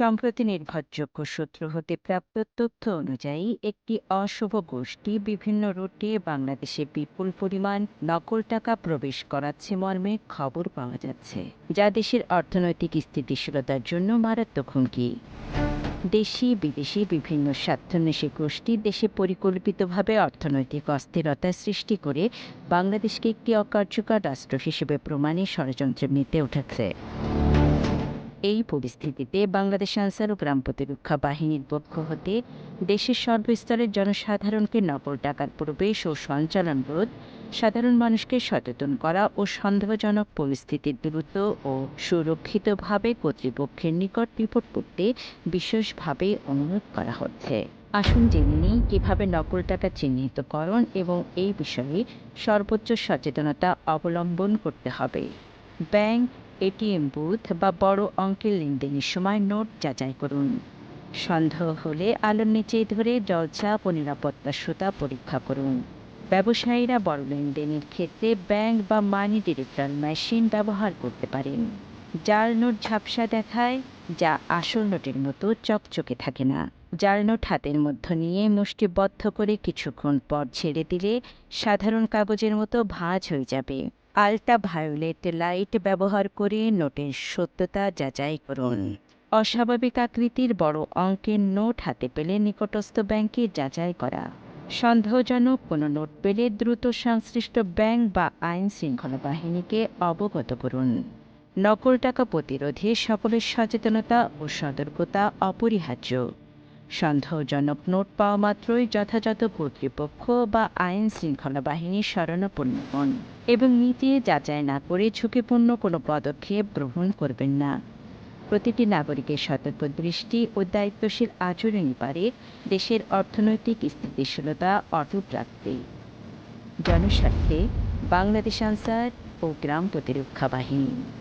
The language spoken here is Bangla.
সম্প্রতি নির্ভরযোগ্য সূত্র হতে প্রাপ্ত তথ্য অনুযায়ী, একটি অশুভ গোষ্ঠী বিভিন্ন রুটে বাংলাদেশে বিপুল পরিমাণ নকল টাকা প্রবেশ করাচ্ছে মর্মে খবর পাওয়া যাচ্ছে। যা দেশের অর্থনৈতিক স্থিতিশীলতার জন্য মারাত্মক হুমকি। দেশি বিদেশি বিভিন্ন স্বার্থান্বেষী গোষ্ঠী দেশে পরিকল্পিতভাবে অর্থনৈতিক অস্থিরতা সৃষ্টি করে বাংলাদেশকে একটি অকার্যকর রাষ্ট্র হিসেবে প্রমাণে ষড়যন্ত্রে মেতে উঠেছে। এই পরিস্থিতিতে বাংলাদেশ আনসার ও গ্রাম প্রতিরক্ষা বাহিনীর পক্ষ হতে দেশের সর্বস্তরের জনসাধারণকে নকল টাকার প্রবেশ ও সঞ্চালন রোধ সাধারণ মানুষকে সচেতন করা ও সন্দেহজনক পরিস্থিতির দ্রুত ও সুরক্ষিতভাবে কর্তৃপক্ষের নিকট রিপোর্ট করতে বিশেষভাবে অনুরোধ করা হচ্ছে। আসুন জেনে নিই কীভাবে নকল টাকা চিহ্নিতকরণ এবং এই বিষয়ে সর্বোচ্চ সচেতনতা অবলম্বন করতে হবে। ব্যাংক এটিএম বুথ বা বড় অঙ্কের লেনদেনের সময় নোট যাচাই করুন। সন্দেহ হলে আলোর নিচে ধরে জলচাপ ও নিরাপত্তা সুতা পরীক্ষা করুন। ব্যবসায়ীরা বড় লেনদেনের ক্ষেত্রে ব্যাংক বা মানি ডিরেক্টর মেশিন ব্যবহার করতে পারেন জাল নোট ঝাপসা দেখায়, যা আসল নোটের মতো চকচকে থাকে না। জাল নোট হাতের মধ্যে নিয়ে মুষ্টিবদ্ধ করে কিছুক্ষণ পর ছেড়ে দিলে সাধারণ কাগজের মতো ভাঁজ হয়ে যাবে। আলট্রা ভায়োলেট লাইট ব্যবহার করে নোটের সত্যতা যাচাই করুন। অস্বাভাবিক আকৃতির বড় অঙ্কের নোট হাতে পেলে নিকটস্থ ব্যাংকে যাচাই করা। সন্দেহজনক কোনো নোট পেলে দ্রুত সংশ্লিষ্ট ব্যাংক বা আইন শৃঙ্খলা বাহিনীকে অবগত করুন। নকল টাকা প্রতিরোধে সকলের সচেতনতা ও সতর্কতা অপরিহার্য। সন্দেহজনক নোট পাওয়া মাত্রই যথাযথ কর্তৃপক্ষ বা আইন শৃঙ্খলা বাহিনীর শরণাপন্ন হন এবং নীতি যাচাই না করে ঝুঁকিপূর্ণ কোনো পদক্ষেপ গ্রহণ করবেন না। প্রতিটি নাগরিকের সতর্ক দৃষ্টি ও দায়িত্বশীল আচরণই পারে দেশের অর্থনৈতিক স্থিতিশীলতা অটুট রাখতে জনস্বার্থে বাংলাদেশ আনসার ও গ্রাম প্রতিরক্ষা বাহিনী।